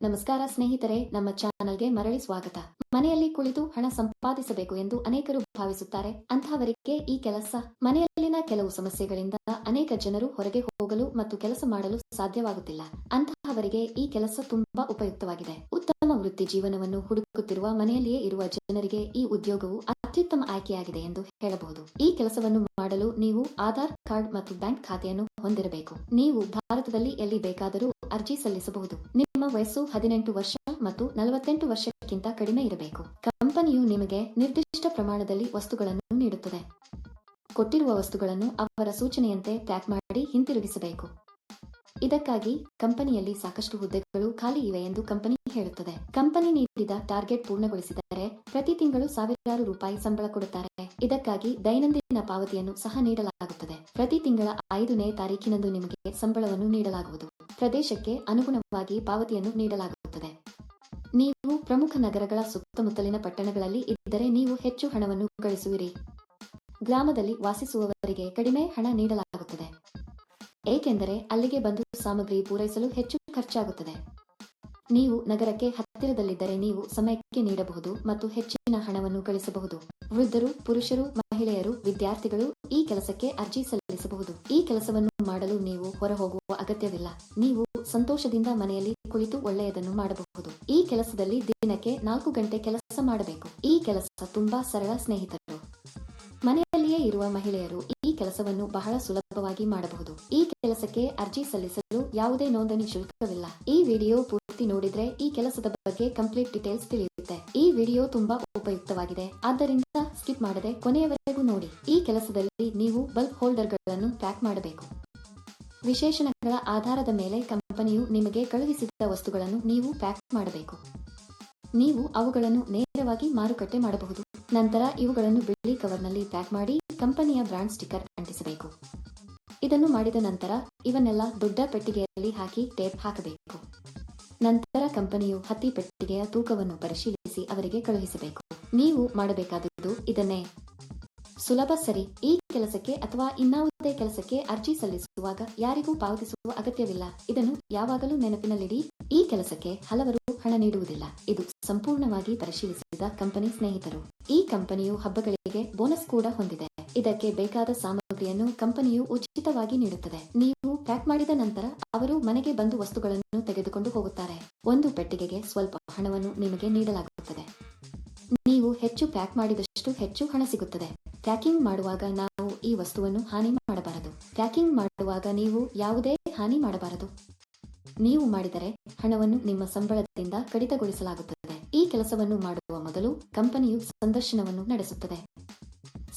ನಮಸ್ಕಾರ ಸ್ನೇಹಿತರೆ, ನಮ್ಮ ಚಾನಲ್ಗೆ ಮರಳಿ ಸ್ವಾಗತ. ಮನೆಯಲ್ಲಿ ಕುಳಿತು ಹಣ ಸಂಪಾದಿಸಬೇಕು ಎಂದು ಅನೇಕರು ಭಾವಿಸುತ್ತಾರೆ. ಅಂತಹವರಿಗೆ ಈ ಕೆಲಸ, ಮನೆಯಲ್ಲಿನ ಕೆಲವು ಸಮಸ್ಯೆಗಳಿಂದ ಅನೇಕ ಜನರು ಹೊರಗೆ ಹೋಗಲು ಮತ್ತು ಕೆಲಸ ಮಾಡಲು ಸಾಧ್ಯವಾಗುತ್ತಿಲ್ಲ. ಅಂತಹವರಿಗೆ ಈ ಕೆಲಸ ತುಂಬಾ ಉಪಯುಕ್ತವಾಗಿದೆ. ಉತ್ತಮ ವೃತ್ತಿ ಜೀವನವನ್ನು ಹುಡುಕುತ್ತಿರುವ ಮನೆಯಲ್ಲಿಯೇ ಇರುವ ಜನರಿಗೆ ಈ ಉದ್ಯೋಗವು ಅತ್ಯುತ್ತಮ ಆಯ್ಕೆಯಾಗಿದೆ ಎಂದು ಹೇಳಬಹುದು. ಈ ಕೆಲಸವನ್ನು ಮಾಡಲು ನೀವು ಆಧಾರ್ ಕಾರ್ಡ್ ಮತ್ತು ಬ್ಯಾಂಕ್ ಖಾತೆಯನ್ನು ಹೊಂದಿರಬೇಕು. ನೀವು ಭಾರತದಲ್ಲಿ ಎಲ್ಲಿ ಬೇಕಾದರೂ ಅರ್ಜಿ ಸಲ್ಲಿಸಬಹುದು. ನಿಮ್ಮ ವಯಸ್ಸು ಹದಿನೆಂಟು ವರ್ಷ ಮತ್ತು ನಲವತ್ತೆಂಟು ವರ್ಷಕ್ಕಿಂತ ಕಡಿಮೆ ಇರಬೇಕು. ಕಂಪನಿಯು ನಿಮಗೆ ನಿರ್ದಿಷ್ಟ ಪ್ರಮಾಣದಲ್ಲಿ ವಸ್ತುಗಳನ್ನು ನೀಡುತ್ತದೆ. ಕೊಟ್ಟಿರುವ ವಸ್ತುಗಳನ್ನು ಅವರ ಸೂಚನೆಯಂತೆ ಪ್ಯಾಕ್ ಮಾಡಿ ಹಿಂತಿರುಗಿಸಬೇಕು. ಇದಕ್ಕಾಗಿ ಕಂಪನಿಯಲ್ಲಿ ಸಾಕಷ್ಟು ಹುದ್ದೆಗಳು ಖಾಲಿ ಇವೆ ಎಂದು ಕಂಪನಿ ಹೇಳುತ್ತದೆ. ಕಂಪನಿ ನೀಡಿದ ಟಾರ್ಗೆಟ್ ಪೂರ್ಣಗೊಳಿಸಿದರೆ ಪ್ರತಿ ತಿಂಗಳು ಸಾವಿರಾರು ರೂಪಾಯಿ ಸಂಬಳ ಕೊಡುತ್ತಾರೆ. ಇದಕ್ಕಾಗಿ ದೈನಂದಿನ ಪಾವತಿಯನ್ನು ಸಹ ನೀಡಲಾಗುತ್ತದೆ. ಪ್ರತಿ ತಿಂಗಳ ಐದನೇ ತಾರೀಕಿನಂದು ನಿಮಗೆ ಸಂಬಳವನ್ನು ನೀಡಲಾಗುವುದು. ಪ್ರದೇಶಕ್ಕೆ ಅನುಗುಣವಾಗಿ ಪಾವತಿಯನ್ನು ನೀಡಲಾಗುತ್ತದೆ. ನೀವು ಪ್ರಮುಖ ನಗರಗಳ ಸುತ್ತಮುತ್ತಲಿನ ಪಟ್ಟಣಗಳಲ್ಲಿ ಇದ್ದರೆ ನೀವು ಹೆಚ್ಚು ಹಣವನ್ನು ಗಳಿಸುವಿರಿ. ಗ್ರಾಮದಲ್ಲಿ ವಾಸಿಸುವವರಿಗೆ ಕಡಿಮೆ ಹಣ ನೀಡಲಾಗುತ್ತದೆ. ಏಕೆಂದರೆ ಅಲ್ಲಿಗೆ ಬಂದು ಸಾಮಗ್ರಿ ಪೂರೈಸಲು ಹೆಚ್ಚು ಖರ್ಚಾಗುತ್ತದೆ. ನೀವು ನಗರಕ್ಕೆ ಹತ್ತಿರದಲ್ಲಿದ್ದರೆ ನೀವು ಸಮಯಕ್ಕೆ ನೀಡಬಹುದು ಮತ್ತು ಹೆಚ್ಚಿನ ಹಣವನ್ನು ಗಳಿಸಬಹುದು. ವೃದ್ಧರು, ಪುರುಷರು, ಮಹಿಳೆಯರು, ವಿದ್ಯಾರ್ಥಿಗಳು ಈ ಕೆಲಸಕ್ಕೆ ಅರ್ಜಿ ಸಲ್ಲಿಸಬಹುದು. ಈ ಕೆಲಸವನ್ನು ಮಾಡಲು ನೀವು ಹೊರಹೋಗುವ ಅಗತ್ಯವಿಲ್ಲ. ನೀವು ಸಂತೋಷದಿಂದ ಮನೆಯಲ್ಲಿ ಕುಳಿತು ಒಳ್ಳೆಯದನ್ನು ಮಾಡಬಹುದು. ಈ ಕೆಲಸದಲ್ಲಿ ದಿನಕ್ಕೆ ನಾಲ್ಕು ಗಂಟೆ ಕೆಲಸ ಮಾಡಬೇಕು. ಈ ಕೆಲಸ ತುಂಬಾ ಸರಳ ಸ್ನೇಹಿತರು. ಮನೆಯಲ್ಲಿಯೇ ಇರುವ ಮಹಿಳೆಯರು ಈ ಕೆಲಸವನ್ನು ಬಹಳ ಸುಲಭವಾಗಿ ಮಾಡಬಹುದು. ಈ ಕೆಲಸಕ್ಕೆ ಅರ್ಜಿ ಸಲ್ಲಿಸಲು ಯಾವುದೇ ನೋಂದಣಿ ಶುಲ್ಕವಿಲ್ಲ. ಈ ವಿಡಿಯೋ ಪೂರ್ತಿ ನೋಡಿದ್ರೆ ಈ ಕೆಲಸದ ಬಗ್ಗೆ ಕಂಪ್ಲೀಟ್ ಡೀಟೇಲ್ಸ್ ತಿಳಿಯುತ್ತೆ. ಈ ವಿಡಿಯೋ ತುಂಬಾ ಉಪಯುಕ್ತವಾಗಿದೆ. ಆದ್ದರಿಂದ ಸ್ಕಿಪ್ ಮಾಡದೆ ಕೊನೆಯವರೆಗೂ ನೋಡಿ. ಈ ಕೆಲಸದಲ್ಲಿ ನೀವು ಬಲ್ಬ್ ಹೋಲ್ಡರ್ಗಳನ್ನು ಪ್ಯಾಕ್ ಮಾಡಬೇಕು. ವಿಶೇಷಣಗಳ ಆಧಾರದ ಮೇಲೆ ಕಂಪನಿಯು ನಿಮಗೆ ಕಳುಹಿಸಿದ ವಸ್ತುಗಳನ್ನು ನೀವು ಪ್ಯಾಕ್ ಮಾಡಬೇಕು. ನೀವು ಅವುಗಳನ್ನು ನೇರವಾಗಿ ಮಾರುಕಟ್ಟೆ ಮಾಡಬಹುದು. ನಂತರ ಇವುಗಳನ್ನು ಬಿಳಿ ಕವರ್ನಲ್ಲಿ ಪ್ಯಾಕ್ ಮಾಡಿ ಕಂಪನಿಯ ಬ್ರಾಂಡ್ ಸ್ಟಿಕ್ಕರ್ ಅಂಟಿಸಬೇಕು. ಇದನ್ನು ಮಾಡಿದ ನಂತರ ಇವನ್ನೆಲ್ಲ ದೊಡ್ಡ ಪೆಟ್ಟಿಗೆಯಲ್ಲಿ ಹಾಕಿ ಟೇಪ್ ಹಾಕಬೇಕು. ನಂತರ ಕಂಪನಿಯು ಹತ್ತಿ ಪೆಟ್ಟಿಗೆಯ ತೂಕವನ್ನು ಪರಿಶೀಲಿಸಿ ಅವರಿಗೆ ಕಳುಹಿಸಬೇಕು. ನೀವು ಮಾಡಬೇಕಾದದ್ದು ಇದನ್ನೇ. ಸುಲಭ ಸರಿ. ಈ ಕೆಲಸಕ್ಕೆ ಅಥವಾ ಇನ್ನಾವುದೇ ಕೆಲಸಕ್ಕೆ ಅರ್ಜಿ ಸಲ್ಲಿಸುವಾಗ ಯಾರಿಗೂ ಪಾವತಿಸುವ ಅಗತ್ಯವಿಲ್ಲ. ಇದನ್ನು ಯಾವಾಗಲೂ ನೆನಪಿನಲ್ಲಿಡಿ. ಈ ಕೆಲಸಕ್ಕೆ ಹಲವರು ಹಣ ನೀಡುವುದಿಲ್ಲ. ಇದು ಸಂಪೂರ್ಣವಾಗಿ ಪರಿಶೀಲಿಸಿದ ಕಂಪನಿ ಸ್ನೇಹಿತರು. ಈ ಕಂಪನಿಯು ಹಬ್ಬಗಳಿಗೆ ಬೋನಸ್ ಕೂಡ ಹೊಂದಿದೆ. ಇದಕ್ಕೆ ಬೇಕಾದ ಸಾಮಗ್ರಿಯನ್ನು ಕಂಪನಿಯು ಉಚಿತವಾಗಿ ನೀಡುತ್ತದೆ. ನೀವು ಪ್ಯಾಕ್ ಮಾಡಿದ ನಂತರ ಅವರು ಮನೆಗೆ ಬಂದು ವಸ್ತುಗಳನ್ನು ತೆಗೆದುಕೊಂಡು ಹೋಗುತ್ತಾರೆ. ಒಂದು ಪೆಟ್ಟಿಗೆಗೆ ಸ್ವಲ್ಪ ಹಣವನ್ನು ನಿಮಗೆ ನೀಡಲಾಗುತ್ತದೆ. ನೀವು ಹೆಚ್ಚು ಪ್ಯಾಕ್ ಮಾಡಿದಷ್ಟು ಹೆಚ್ಚು ಹಣ ಸಿಗುತ್ತದೆ. ಪ್ಯಾಕಿಂಗ್ ಮಾಡುವಾಗ ನಾವು ಈ ವಸ್ತುವನ್ನು ಹಾನಿ ಮಾಡಬಾರದು. ಪ್ಯಾಕಿಂಗ್ ಮಾಡುವಾಗ ನೀವು ಯಾವುದೇ ಹಾನಿ ಮಾಡಬಾರದು. ನೀವು ಮಾಡಿದರೆ ಹಣವನ್ನು ನಿಮ್ಮ ಸಂಬಳದಿಂದ ಕಡಿತಗೊಳಿಸಲಾಗುತ್ತದೆ. ಈ ಕೆಲಸವನ್ನು ಮಾಡುವ ಮೊದಲು ಕಂಪನಿಯು ಸಂದರ್ಶನವನ್ನು ನಡೆಸುತ್ತದೆ.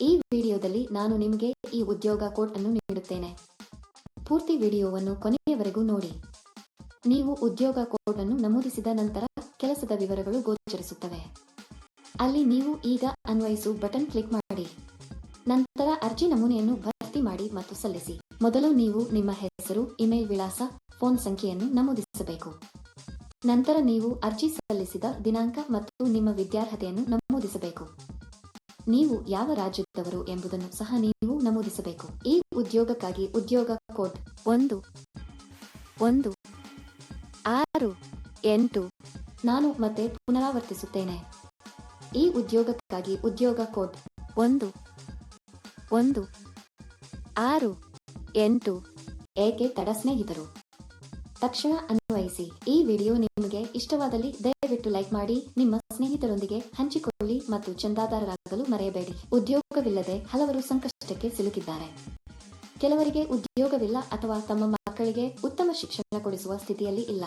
ಈ ವಿಡಿಯೋದಲ್ಲಿ ನಾನು ನಿಮಗೆ ಈ ಉದ್ಯೋಗ ಕೋಡ್ ಅನ್ನು ನೀಡುತ್ತೇನೆ. ಪೂರ್ತಿ ವಿಡಿಯೋವನ್ನು ಕೊನೆಯವರೆಗೂ ನೋಡಿ. ನೀವು ಉದ್ಯೋಗ ಕೋಡ್ ಅನ್ನು ನಮೂದಿಸಿದ ನಂತರ ಕೆಲಸದ ವಿವರಗಳು ಗೋಚರಿಸುತ್ತವೆ. ಅಲ್ಲಿ ನೀವು ಈಗ ಅನ್ವಯಿಸು ಬಟನ್ ಕ್ಲಿಕ್ ಮಾಡಿ. ನಂತರ ಅರ್ಜಿ ನಮೂನೆಯನ್ನು ಭರ್ತಿ ಮಾಡಿ ಮತ್ತು ಸಲ್ಲಿಸಿ. ಮೊದಲು ನೀವು ನಿಮ್ಮ ಹೆಸರು, ಇಮೇಲ್ ವಿಳಾಸ, ಫೋನ್ ಸಂಖ್ಯೆಯನ್ನು ನಮೂದಿಸಬೇಕು. ನಂತರ ನೀವು ಅರ್ಜಿ ಸಲ್ಲಿಸಿದ ದಿನಾಂಕ ಮತ್ತು ನಿಮ್ಮ ವಿದ್ಯಾರ್ಹತೆಯನ್ನು ನಮೂದಿಸಬೇಕು. ನೀವು ಯಾವ ರಾಜ್ಯದವರು ಎಂಬುದನ್ನು ಸಹ ನೀವು ನಮೂದಿಸಬೇಕು. ಈ ಉದ್ಯೋಗಕ್ಕಾಗಿ ಉದ್ಯೋಗ ಕೋಡ್ ಒಂದು ಒಂದು, ಆರು, ಎಂಟು ನಾನು ಮತ್ತೆ ಪುನರಾವರ್ತಿಸುತ್ತೇನೆ. ಈ ಉದ್ಯೋಗಕ್ಕಾಗಿ ಉದ್ಯೋಗ ಕೋಡ್ ಒಂದು ಒಂದು, ಆರು, ಎಂಟು ಏಕೆ ತಡ ಸ್ನೇಹಿತರು? ತಕ್ಷಣ ಅನ್ವಯಿಸಿ. ಈ ವಿಡಿಯೋ ನಿಮಗೆ ಇಷ್ಟವಾದಲ್ಲಿ ಲೈಕ್ ಮಾಡಿ. ನಿಮ್ಮ ಸ್ನೇಹಿತರೊಂದಿಗೆ ಹಂಚಿಕೊಳ್ಳಿ ಮತ್ತು ಚಂದಾದಾರರಾಗಲು ಮರೆಯಬೇಡಿ. ಉದ್ಯೋಗವಿಲ್ಲದೆ ಹಲವರು ಸಂಕಷ್ಟಕ್ಕೆ ಸಿಲುಕಿದ್ದಾರೆ. ಕೆಲವರಿಗೆ ಉದ್ಯೋಗವಿಲ್ಲ ಅಥವಾ ತಮ್ಮ ಮಕ್ಕಳಿಗೆ ಉತ್ತಮ ಶಿಕ್ಷಣ ಕೊಡಿಸುವ ಸ್ಥಿತಿಯಲ್ಲಿ ಇಲ್ಲ.